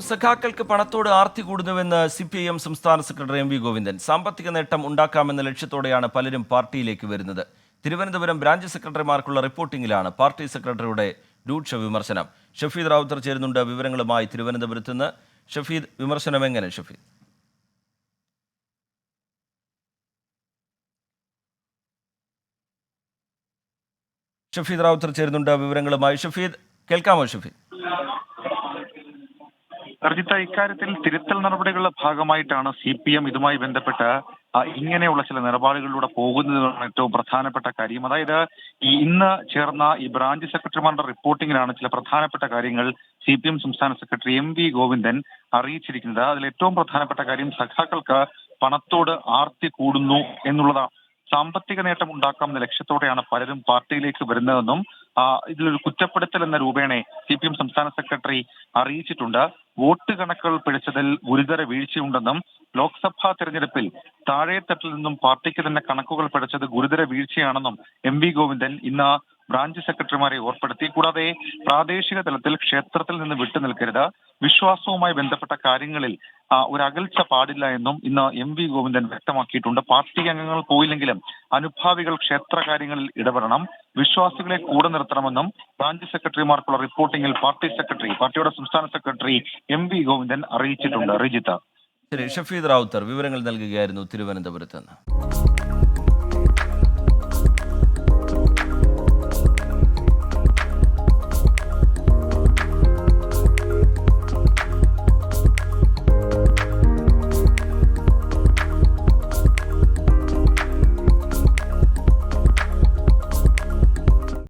സഖാക്കൾക്ക് പണത്തോട് ആർത്തി കൂടുന്നുവെന്ന് സി പി ഐ എം സംസ്ഥാന സെക്രട്ടറി എം വി ഗോവിന്ദൻ. സാമ്പത്തിക നേട്ടം ഉണ്ടാക്കാമെന്ന ലക്ഷ്യത്തോടെയാണ് പലരും പാർട്ടിയിലേക്ക് വരുന്നത്. തിരുവനന്തപുരം ബ്രാഞ്ച് സെക്രട്ടറിമാർക്കുള്ള റിപ്പോർട്ടിംഗിലാണ് പാർട്ടി സെക്രട്ടറിയുടെ രൂക്ഷ വിമർശനം. ഷഫീദ് റാവുത്തർ ചേരുന്നുണ്ട് വിവരങ്ങളുമായി തിരുവനന്തപുരത്ത് നിന്ന്. ഷഫീദ് വിമർശനം എങ്ങനെ ഷഫീദ്? ഷഫീദ് റാവുത്തർ ചേരുന്നുണ്ട് വിവരങ്ങളുമായി. ഷഫീദ് കേൾക്കാമോ ഷഫീദ്? അർജിത്ത ഇക്കാര്യത്തിൽ തിരുത്തൽ നടപടികളുടെ ഭാഗമായിട്ടാണ് സി പി എം ഇതുമായി ബന്ധപ്പെട്ട് ഇങ്ങനെയുള്ള ചില നിലപാടുകളിലൂടെ പോകുന്നതാണ് ഏറ്റവും പ്രധാനപ്പെട്ട കാര്യം. അതായത് ഇന്ന് ചേർന്ന ഈ ബ്രാഞ്ച് സെക്രട്ടറിമാരുടെ റിപ്പോർട്ടിങ്ങിലാണ് ചില പ്രധാനപ്പെട്ട കാര്യങ്ങൾ സി പി എം സംസ്ഥാന സെക്രട്ടറി എം വി ഗോവിന്ദൻ അറിയിച്ചിരിക്കുന്നത്. അതിൽ ഏറ്റവും പ്രധാനപ്പെട്ട കാര്യം സഖാക്കൾക്ക് പണത്തോട് ആർത്തി കൂടുന്നു എന്നുള്ളതാണ്. സാമ്പത്തിക നേട്ടം ഉണ്ടാക്കാമെന്ന ലക്ഷ്യത്തോടെയാണ് പലരും പാർട്ടിയിലേക്ക് വരുന്നതെന്നും ഇതിലൊരു കുറ്റപ്പെടുത്തൽ എന്ന രൂപേണ സി പി എം സംസ്ഥാന സെക്രട്ടറി അറിയിച്ചിട്ടുണ്ട്. വോട്ട് കണക്കുകൾ പിഴച്ചതിൽ ഗുരുതര വീഴ്ചയുണ്ടെന്നും ലോക്സഭാ തെരഞ്ഞെടുപ്പിൽ താഴെത്തട്ടിൽ നിന്നും പാർട്ടിക്ക് തന്നെ കണക്കുകൾ പിഴച്ചത് ഗുരുതര വീഴ്ചയാണെന്നും എം വി ഗോവിന്ദൻ ഇന്ന് ബ്രാഞ്ച് സെക്രട്ടറിമാരെ ഓർപ്പെടുത്തി കൂടാതെ പ്രാദേശിക തലത്തിൽ ക്ഷേത്രത്തിൽ നിന്ന് വിട്ടുനിൽക്കരുത് വിശ്വാസവുമായി ബന്ധപ്പെട്ട കാര്യങ്ങളിൽ ഒരു അകൽച്ച പാടില്ല എന്നും ഇന്ന് എം വി ഗോവിന്ദൻ വ്യക്തമാക്കിയിട്ടുണ്ട്. പാർട്ടി അംഗങ്ങൾ പോയില്ലെങ്കിലും അനുഭാവികൾ ക്ഷേത്ര കാര്യങ്ങളിൽ ഇടപെടണം. വിശ്വാസികളെ കൂടെ നിർത്തണമെന്നും ബ്രാഞ്ച് സെക്രട്ടറിമാർക്കുള്ള റിപ്പോർട്ടിംഗിൽ പാർട്ടി സെക്രട്ടറി പാർട്ടിയുടെ സംസ്ഥാന സെക്രട്ടറി എം വി ഗോവിന്ദൻ അറിയിച്ചിട്ടുണ്ട്. റിജിത്ത്. ഷഫീദ് റാവുത്തർ വിവരങ്ങൾ നൽകുകയായിരുന്നു തിരുവനന്തപുരത്ത് നിന്ന്.